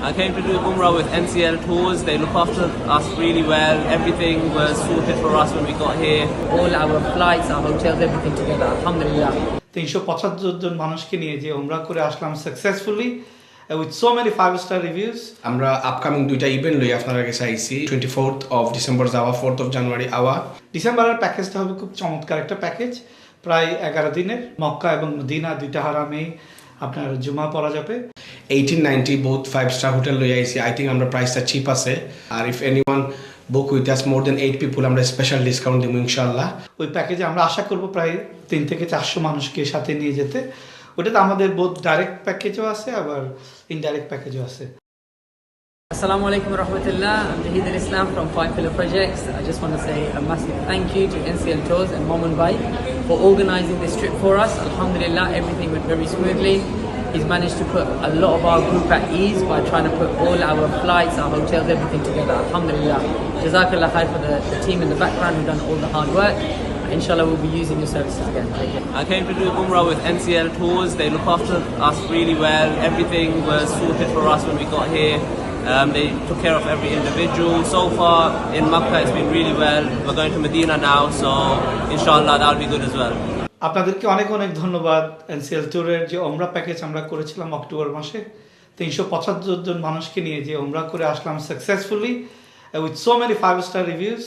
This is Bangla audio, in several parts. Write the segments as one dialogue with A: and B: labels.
A: I came to do Umrah with NCL Tours. They look after us really well. Everything was sorted for us when we got here.
B: all our flights, our hotels, everything together. Alhamdulillah.
C: তিনশো পঁচাত্তর জন মানুষকে নিয়ে যে ওমরা করে আসলাম successfully with so many five star reviews
D: আমরা আপকামিং দুইটা ইভেন্ট লই আপনার কাছে আইসি টোয়েন্টি ফোর্থ অফ ডিসেম্বর যাওয়া ফোর্থ অফ জানুয়ারি আওয়া
C: ডিসেম্বরের প্যাকেজটা হবে খুব চমৎকার একটা প্যাকেজ প্রায় এগারো দিনের মক্কা এবং মদিনা দুইটা হারামেই আপনার জুমা পড়া যাবে
D: এইটিন নাইনটি বহুত ফাইভ স্টার হোটেল লই আইসি আই থিঙ্ক আমরা প্রাইসটা চিপ আছে আর if any one book with us more than eight people আমরা স্পেশাল ডিসকাউন্ট দেবো ইনশাল্লাহ
C: ওই প্যাকেজে আমরা আশা করব প্রায় তিন থেকে চারশো মানুষকে সাথে নিয়ে যেতে ওটাতে আমাদের বোধ ডাইরেক্ট প্যাকেজও আছে আবার ইনডাইরেক্ট প্যাকেজও আছে
B: Assalamu alaikum rahmatullah. I'm Jahid al Islam from Five Pillar Projects. I just want to say a massive thank you to NCL Tours and Momin Bhai for organizing this trip for us. Alhamdulillah, everything went very smoothly. He's managed to put a lot of our group at ease by trying to put all our flights, our hotels, everything together. Alhamdulillah. Jazakallah khair for the, the team in the background who've done all the hard work. Inshallah, we'll be using your services again.
A: I came to do Umrah with NCL Tours. They look after us really well. Everything was sorted for us when we got here. Um, they took care of every individual. So far in Makkah, it's been really well. We're going to Medina now, so inshallah that'll be good as well.
C: আপনাদেরকে অনেক অনেক ধন্যবাদ। এনসিএল ট্যুরের যে ওমরা প্যাকেজ আমরা করেছিলাম অক্টোবর মাসে, তিনশো পঁচাত্তর জন মানুষকে নিয়ে যে ওমরা করে আসলাম successfully with so many five star reviews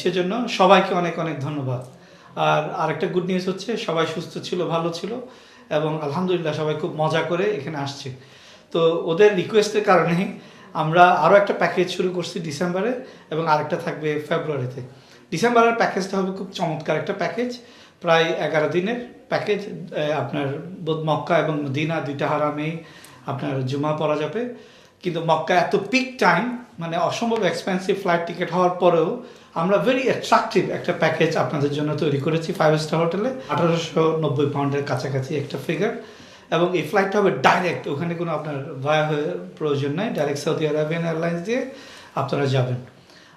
C: সেজন্য সবাইকে অনেক অনেক ধন্যবাদ। আর আরেকটা গুড নিউজ হচ্ছে, সবাই সুস্থ ছিল, ভালো ছিল, এবং আলহামদুলিল্লাহ সবাই খুব মজা করে এখানে আসছে। তো ওদের রিকোয়েস্টের কারণেই আমরা আরও একটা প্যাকেজ শুরু করছি ডিসেম্বরে, এবং আরেকটা থাকবে ফেব্রুয়ারিতে। ডিসেম্বরের প্যাকেজটা হবে খুব চমৎকার একটা প্যাকেজ প্রায় এগারো দিনের প্যাকেজ আপনার মক্কা এবং মদিনা দুইটা হারামেই আপনার জুমা পড়া যাবে। কিন্তু মক্কা এত পিক টাইম মানে অসম্ভব এক্সপেন্সিভ ফ্লাইট টিকিট হওয়ার পরেও আমরা ভেরি অ্যাট্রাকটিভ একটা প্যাকেজ আপনাদের জন্য তৈরি করেছি ফাইভ স্টার হোটেলে আঠারোশো নব্বই পাউন্ডের কাছাকাছি একটা ফিগার এবং এই ফ্লাইটটা হবে ডাইরেক্ট ওখানে কোনো আপনার ভায়া প্রয়োজন নাই ডাইরেক্ট সৌদি আরবিয়ান এয়ারলাইন্স দিয়ে আপনারা যাবেন।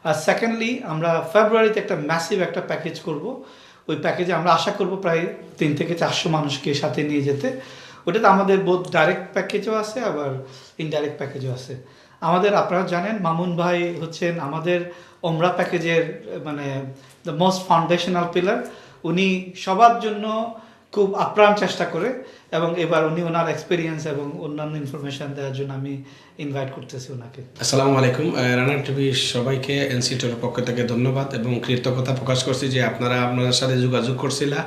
C: আর সেকেন্ডলি আমরা ফেব্রুয়ারিতে একটা ম্যাসিভ একটা প্যাকেজ করব ওই প্যাকেজে আমরা আশা করব প্রায় তিন থেকে চারশো মানুষকে সাথে নিয়ে যেতে। ওটাতে আমাদের বোধ ডাইরেক্ট প্যাকেজও আছে, আবার ইনডাইরেক্ট প্যাকেজও আছে। আমাদের, আপনারা জানেন, মামুন ভাই হচ্ছেন আমাদের ওমরা প্যাকেজের মানে দ্য মোস্ট ফাউন্ডেশনাল পিলার উনি সবার জন্য খুব আপ্রাণ চেষ্টা করে এবং এবার উনি ওনার এক্সপিরিয়েন্স এবং অন্যান্য ইনফরমেশন দেওয়ার জন্য আমি ইনভাইট করতেছি ওনাকে।
D: আসসালামু আলাইকুম। রানার টিভি সবাইকে এনসিটির পক্ষ থেকে ধন্যবাদ এবং কৃতজ্ঞতা প্রকাশ করছি যে আপনারা আপনার সাথে যোগাযোগ করছিলা।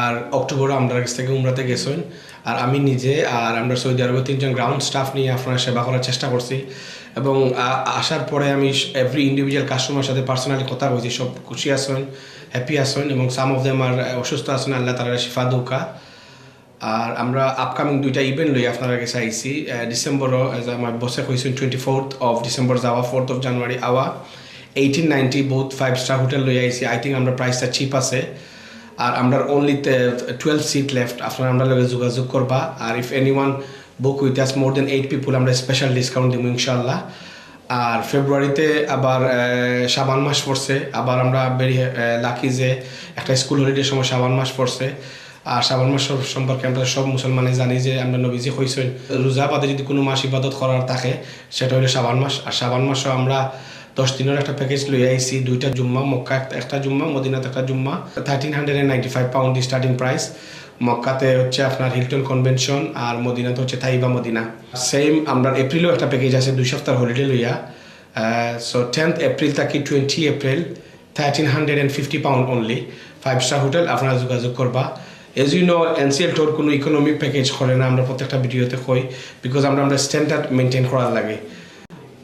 D: আর অক্টোবরে আমরা কাছ থেকে উমরাতে গেছেন। আর আমি নিজে আর আমরা সৌদি আরবে তিনজন গ্রাউন্ড স্টাফ নিয়ে আপনার সেবা করার চেষ্টা করছি। এবং আসার পরে আমি এভরি ইন্ডিভিজুয়াল কাস্টমার সাথে পার্সোনালি কথা বলছি, সব খুশি আসেন হ্যাপি আসেন এবং সাম অফ দেম আর অসুস্থ আছেন, আল্লাহ তালা শিফা দৌকা আর আমরা আপকামিং দুইটা ইভেন্ট লই আপনার কাছে আইসি ডিসেম্বরও এজ আমার বসে হয়েছেন টোয়েন্টি ফোর্থ অফ ডিসেম্বর যাওয়া ফোর্থ অফ জানুয়ারি আওয়া। এইটিন নাইনটি বহুত ফাইভ স্টার হোটেল লই আইসি আই থিঙ্ক আমরা প্রাইসটা চিপ আছে। আর আমরা অনলি টুয়েলভ সিট লেফট আপনারা আমরা লগে যোগাযোগ করবা, আর if any one book with us more than eight people আমরা স্পেশাল ডিসকাউন্ট দেবো ইনশাল্লাহ আর ফেব্রুয়ারিতে আবার সাবান মাস পড়ছে, আবার আমরা ভেরি লাকি যে একটা স্কুল হলিডের সময় সাবান মাস পড়ছে। আর শ্রাবণ মাস সম্পর্কে আমরা সব মুসলমানে জানি যে আমরা নবীজি হইছেন। রোজা বাদে যদি কোনো মাস ইবাদত করার থাকে, সেটা হলো শ্রাবণ মাস। আর শ্রাবণ মাসও আমরা দশ দিনের একটা প্যাকেজ লই আইছি, দুইটা জুম্মা মক্কা একটা- জুম্মা, মদিনাতে একটা জুম্মা। Thirteen hundred and ninety five pound starting price মক্কাতে হচ্ছে আপনার হিলটন কনভেনশন আর মদিনাতে হচ্ছে থাইবা মদিনা সেম আমরা এপ্রিলেও একটা প্যাকেজ আছে, দুই সপ্তাহ হলিডে লইয়া। সো টেন্থ এপ্রিল থাকি twenty April thirteen hundred and fifty pound only five star hotel আপনারা যোগাযোগ করবা। এজ ইউ নো এনসিএল টোর কোনো ইকোনমিক প্যাকেজ করে না, আমরা প্রত্যেকটা ভিডিওতে কই। বিকজ আমরা আমরা স্ট্যান্ডার্ড মেনটেন করার লাগে।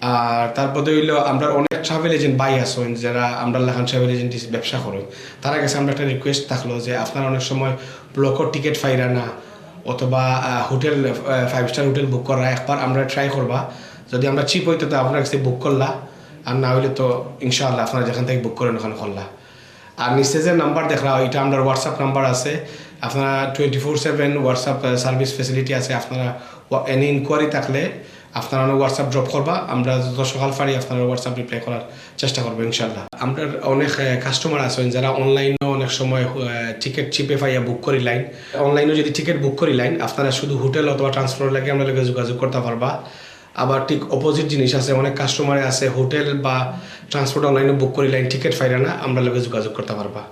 D: আর তারপরে হইল আমরা অনেক ট্রাভেল এজেন্ট বাই আসেন যারা আমরা লেখান ট্রাভেল এজেন্ট ব্যবসা করেন তারা কাছে আমরা একটা রিকোয়েস্ট থাকল যে আপনারা অনেক সময় ব্লকর টিকিট ফাইরা না, অথবা hotel five star hotel book করা, একবার আমরা ট্রাই করবা। যদি আমরা চিপ হইতো তো আপনার কাছে বুক করলা, আর না হইলে তো ইনশাআল্লাহ আপনারা যেখান থেকে বুক করেন ওখানে করলা। আর নিচে যে নাম্বার দেখরা এটা আমরা হোয়াটসঅ্যাপ নাম্বার আছে। আপনারা twenty four seven WhatsApp service facility আছে। আপনারা এনি ইনকোয়ারি থাকলে আপনারা হোয়াটসঅ্যাপ ড্রপ করবা, আমরা যত সকাল পারি আপনারা হোয়াটসঅ্যাপ রিপ্লাই করার চেষ্টা করব ইনশাল্লাহ আমরা অনেক কাস্টমার আছেন যারা অনলাইনে অনেক সময় টিকিট চিপে পাইয়া বুক করি লাইন অনলাইনে যদি টিকিট বুক করি লাইন আপনারা শুধু হোটেল অথবা ট্রান্সফার লাগে আমরা যোগাযোগ করতে পারবা। আবার ঠিক অপোজিট জিনিস আছে, অনেক কাস্টমারে আছে হোটেল বা ট্রান্সপোর্ট অনলাইনে বুক করি লাইন টিকিট ফাইরা না, আমরা লোকে যোগাযোগ করতে পারবা।